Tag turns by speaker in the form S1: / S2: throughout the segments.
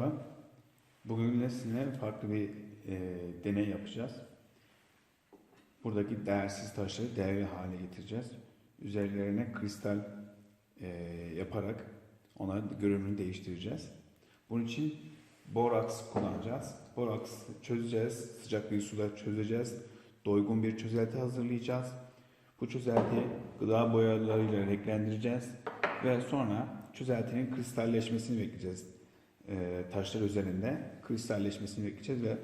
S1: Merhaba. Bugün de sizinle farklı bir e, deney yapacağız. Buradaki değersiz taşları değerli hale getireceğiz. Üzerlerine kristal e, yaparak onların görünümünü değiştireceğiz. Bunun için boraks kullanacağız. Boraks çözeceğiz, sıcak bir suda çözeceğiz. Doygun bir çözelti hazırlayacağız. Bu çözeltiyi gıda boyalarıyla renklendireceğiz ve sonra çözeltinin kristalleşmesini bekleyeceğiz e, taşlar üzerinde kristalleşmesini bekleyeceğiz ve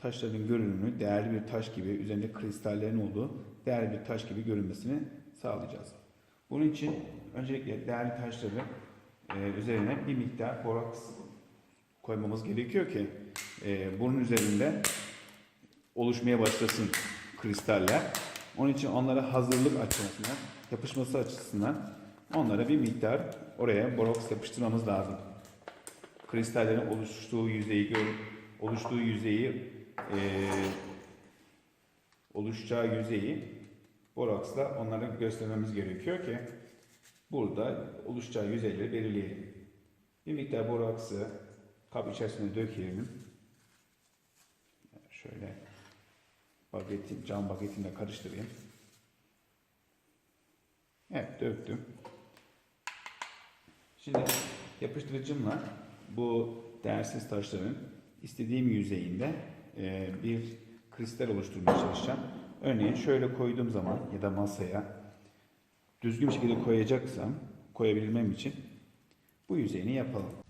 S1: taşların görünümünü değerli bir taş gibi, üzerinde kristallerin olduğu değerli bir taş gibi görünmesini sağlayacağız. Bunun için öncelikle değerli taşları e, üzerine bir miktar boraks koymamız gerekiyor ki e, bunun üzerinde oluşmaya başlasın kristaller. Onun için onlara hazırlık açısından, yapışması açısından onlara bir miktar oraya boraks yapıştırmamız lazım kristallerin oluştuğu yüzeyi gör, oluştuğu yüzeyi e, oluşacağı yüzeyi boraksla onlara göstermemiz gerekiyor ki burada oluşacağı yüzeyleri belirleyelim. Bir miktar boraksı kap içerisine dökelim. Şöyle bagetim, cam bagetimle karıştırayım. Evet döktüm. Şimdi yapıştırıcımla bu değersiz taşların istediğim yüzeyinde e, bir kristal oluşturmaya çalışacağım. Örneğin şöyle koyduğum zaman ya da masaya düzgün şekilde koyacaksam koyabilmem için bu yüzeyini yapalım.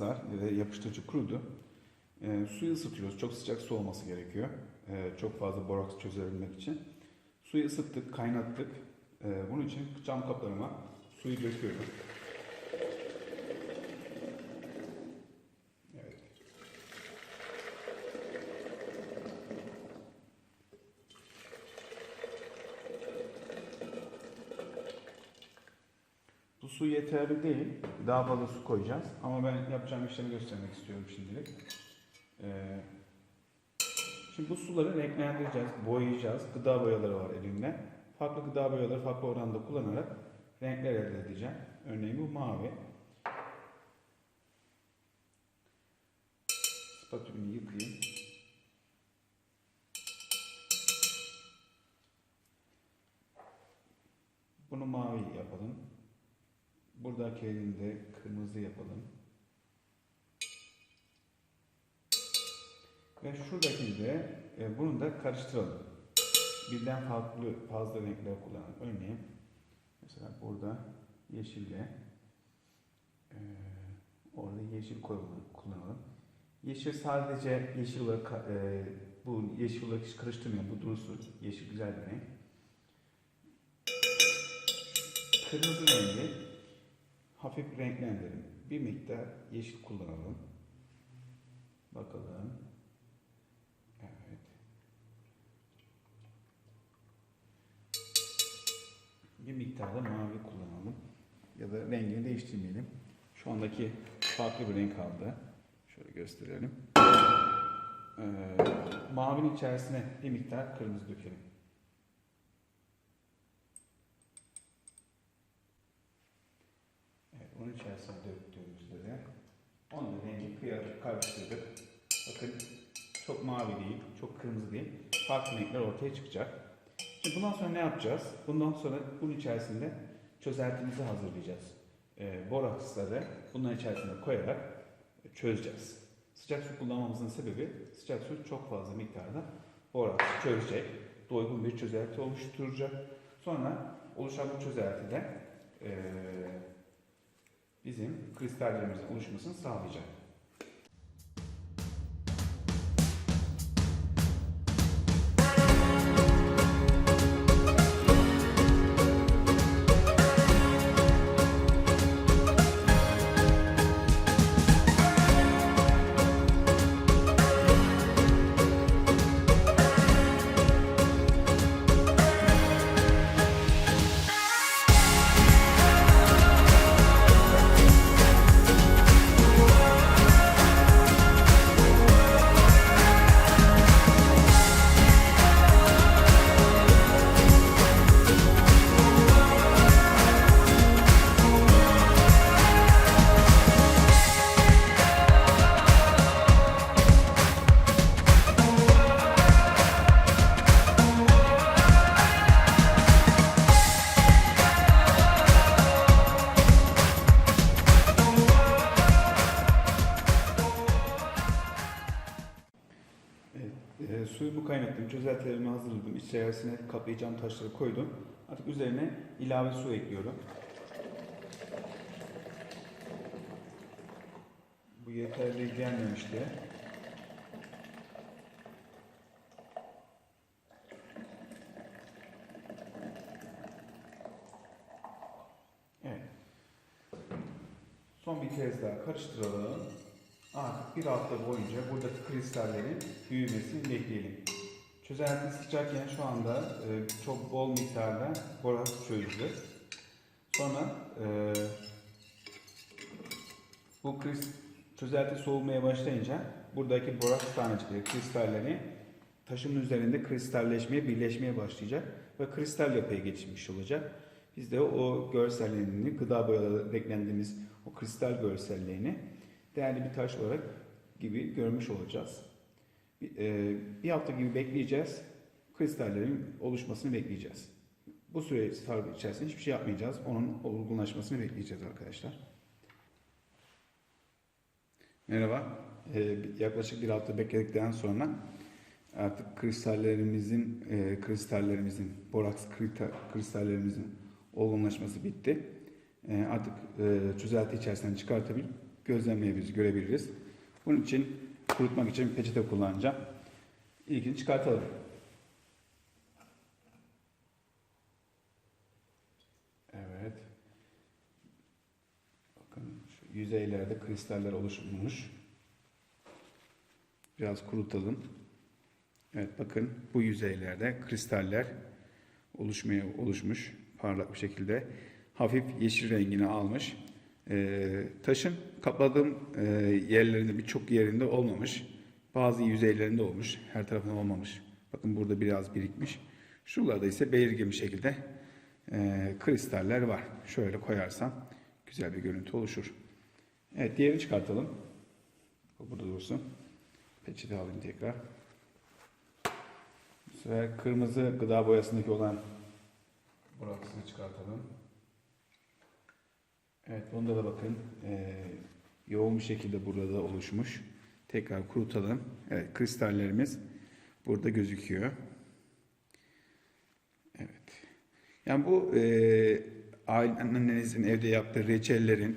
S1: Borakslar ve yapıştırıcı kurudu. E, suyu ısıtıyoruz. Çok sıcak su olması gerekiyor. E, çok fazla boraks çözebilmek için. Suyu ısıttık, kaynattık. E, bunun için cam kaplarıma suyu döküyorum. Su yeterli değil. Daha fazla su koyacağız. Ama ben yapacağım işlemi göstermek istiyorum şimdilik. Ee, şimdi bu suları renklendireceğiz, boyayacağız. Gıda boyaları var elimde. Farklı gıda boyaları farklı oranda kullanarak renkler elde edeceğim. Örneğin bu mavi. Buradaki elinde kırmızı yapalım. Ve şuradaki de e, bunu da karıştıralım. Birden farklı fazla renkler kullanalım. Örneğin mesela burada yeşille e, orada yeşil kullanalım. Yeşil sadece yeşil olarak e, bu yeşil olarak hiç karıştırmayalım. Bu dursun. Yeşil güzel bir renk. Kırmızı rengi hafif renklendirelim. Bir miktar yeşil kullanalım. Bakalım. Evet. Bir miktar da mavi kullanalım. Ya da rengini değiştirmeyelim. Şu andaki farklı bir renk aldı. Şöyle gösterelim. Ee, mavinin içerisine bir miktar kırmızı dökelim. Onun içerisine döktüğümüzde de onun da rengi kıyarak karıştırdık. Bakın çok mavi değil, çok kırmızı değil. Farklı renkler ortaya çıkacak. Şimdi bundan sonra ne yapacağız? Bundan sonra bunun içerisinde çözeltimizi hazırlayacağız. E, boraksları bunların içerisine koyarak çözeceğiz. Sıcak su kullanmamızın sebebi sıcak su çok fazla miktarda boraksı çözecek, doygun bir çözelti oluşturacak. Sonra oluşan bu çözeltide eee, bizim kristallerimizin oluşmasını sağlayacak. E, suyumu kaynattım, çözeltilerimi hazırladım. İçerisine kaplayacağım taşları koydum. Artık üzerine ilave su ekliyorum. Bu yeterli gelmemişti. Evet. Son bir kez daha karıştıralım. Artık bir hafta boyunca buradaki kristallerin büyümesini bekleyelim. Çözelti sıcakken şu anda e, çok bol miktarda boraks çözüldü. Sonra e, bu çözelti soğumaya başlayınca buradaki boraks tanecikleri, kristalleri taşın üzerinde kristalleşmeye, birleşmeye başlayacak ve kristal yapıya geçmiş olacak. Biz de o görsellerini, gıda boyaları eklendiğimiz o kristal görsellerini değerli bir taş olarak gibi görmüş olacağız. E, bir hafta gibi bekleyeceğiz. Kristallerin oluşmasını bekleyeceğiz. Bu süre içerisinde hiçbir şey yapmayacağız. Onun olgunlaşmasını bekleyeceğiz arkadaşlar. Merhaba. E, yaklaşık bir hafta bekledikten sonra artık kristallerimizin e, kristallerimizin boraks kristallerimizin olgunlaşması bitti. Artık çözelti içerisinden çıkartabilip gözlemleyebiliriz, görebiliriz. Bunun için kurutmak için peçete kullanacağım. İlkini çıkartalım. Evet. Bakın şu yüzeylerde kristaller oluşmuş. Biraz kurutalım. Evet bakın bu yüzeylerde kristaller oluşmaya oluşmuş parlak bir şekilde hafif yeşil rengini almış. Ee, taşın kapladığım e, yerlerinde birçok yerinde olmamış. Bazı yüzeylerinde olmuş. Her tarafında olmamış. Bakın burada biraz birikmiş. Şuralarda ise belirgin bir şekilde e, kristaller var. Şöyle koyarsam güzel bir görüntü oluşur. Evet diğerini çıkartalım. Bu burada dursun. Peçete alayım tekrar. Bu sefer kırmızı gıda boyasındaki olan boraksını çıkartalım. Evet bunda da bakın e, yoğun bir şekilde burada da oluşmuş. Tekrar kurutalım. Evet kristallerimiz burada gözüküyor. Evet. Yani bu e, annenizin evde yaptığı reçellerin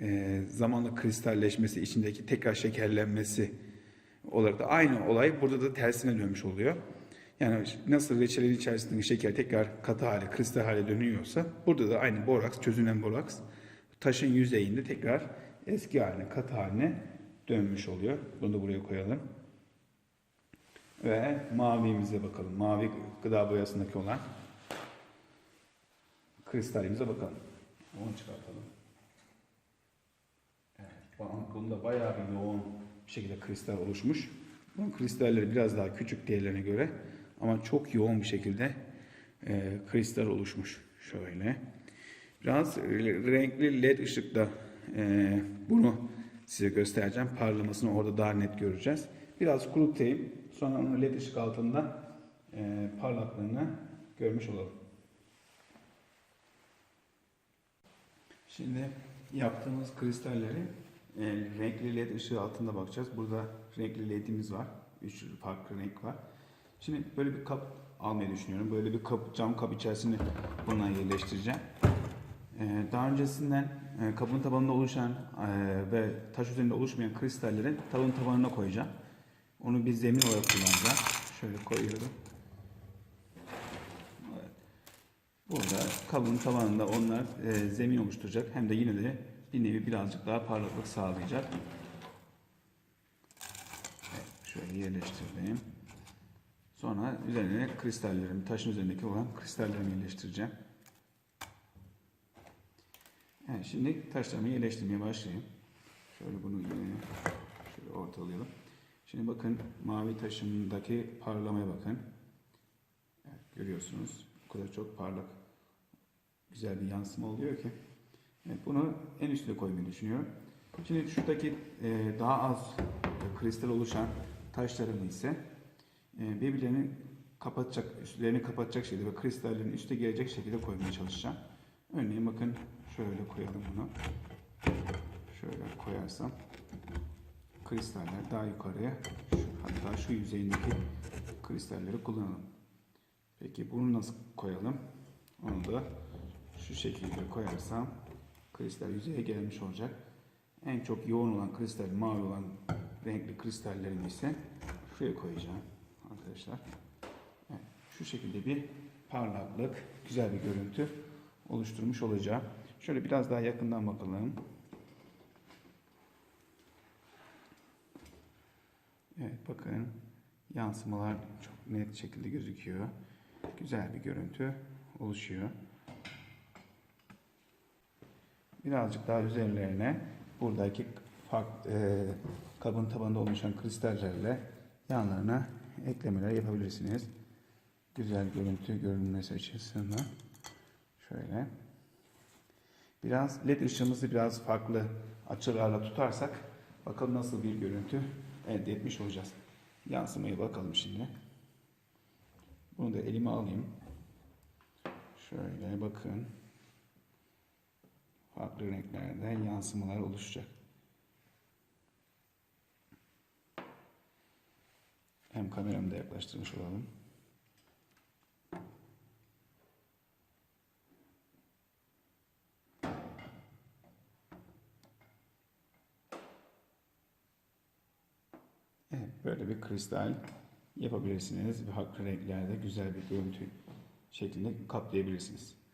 S1: e, zamanla kristalleşmesi, içindeki tekrar şekerlenmesi olarak da aynı olay burada da tersine dönmüş oluyor. Yani nasıl reçelin içerisindeki şeker tekrar katı hale, kristal hale dönüyorsa burada da aynı boraks, çözünen boraks taşın yüzeyinde tekrar eski haline, katı haline dönmüş oluyor. Bunu da buraya koyalım. Ve mavimize bakalım. Mavi gıda boyasındaki olan kristalimize bakalım. Onu çıkartalım. Evet, bunda bayağı bir yoğun bir şekilde kristal oluşmuş. Bunun kristalleri biraz daha küçük diğerlerine göre ama çok yoğun bir şekilde e, kristal oluşmuş. Şöyle. Biraz renkli led ışıkta e, bunu size göstereceğim. Parlamasını orada daha net göreceğiz. Biraz kurutayım. Sonra onu led ışık altında e, parlaklığını görmüş olalım. Şimdi yaptığımız kristalleri e, renkli led ışığı altında bakacağız. Burada renkli ledimiz var. Üç farklı renk var. Şimdi böyle bir kap almayı düşünüyorum. Böyle bir kap, cam kap içerisine bundan yerleştireceğim. Ee, Daha öncesinden e, kabın tabanında oluşan e, ve taş üzerinde oluşmayan kristalleri tavanın tabanına koyacağım. Onu bir zemin olarak kullanacağım. Şöyle koyuyorum. Burada kabın tabanında onlar e, zemin oluşturacak. Hem de yine de bir nevi birazcık daha parlaklık sağlayacak. Şöyle yerleştirdim. Sonra üzerine kristallerimi, taşın üzerindeki olan kristallerimi yerleştireceğim. Evet, şimdi taşlarımı yerleştirmeye başlayayım. Şöyle bunu yine şöyle ortalayalım. Şimdi bakın mavi taşımdaki parlamaya bakın. Evet, görüyorsunuz. O kadar çok parlak, güzel bir yansıma oluyor ki. Evet, bunu en üstüne koymayı düşünüyorum. Şimdi şuradaki e, daha az e, kristal oluşan taşlarımı ise e, birbirlerini kapatacak, üstlerini kapatacak şekilde ve kristallerin üste gelecek şekilde koymaya çalışacağım. Örneğin bakın şöyle koyalım bunu. Şöyle koyarsam kristaller daha yukarıya hatta şu yüzeyindeki kristalleri kullanalım. Peki bunu nasıl koyalım? Onu da şu şekilde koyarsam kristal yüzeye gelmiş olacak. En çok yoğun olan kristal, mavi olan renkli kristallerimi ise şuraya koyacağım arkadaşlar. Evet, şu şekilde bir parlaklık, güzel bir görüntü oluşturmuş olacağım. Şöyle biraz daha yakından bakalım. Evet bakın yansımalar çok net şekilde gözüküyor. Güzel bir görüntü oluşuyor. Birazcık daha üzerlerine buradaki fark, e, kabın tabanında oluşan kristallerle yanlarına eklemeler yapabilirsiniz. Güzel görüntü görünmesi açısından. Şöyle. Biraz led ışığımızı biraz farklı açılarla tutarsak bakalım nasıl bir görüntü elde etmiş olacağız. Yansımaya bakalım şimdi. Bunu da elime alayım. Şöyle bakın. Farklı renklerde yansımalar oluşacak. Hem kameramı da yaklaştırmış olalım. Evet, böyle bir kristal yapabilirsiniz ve farklı renklerde güzel bir görüntü şeklinde kaplayabilirsiniz.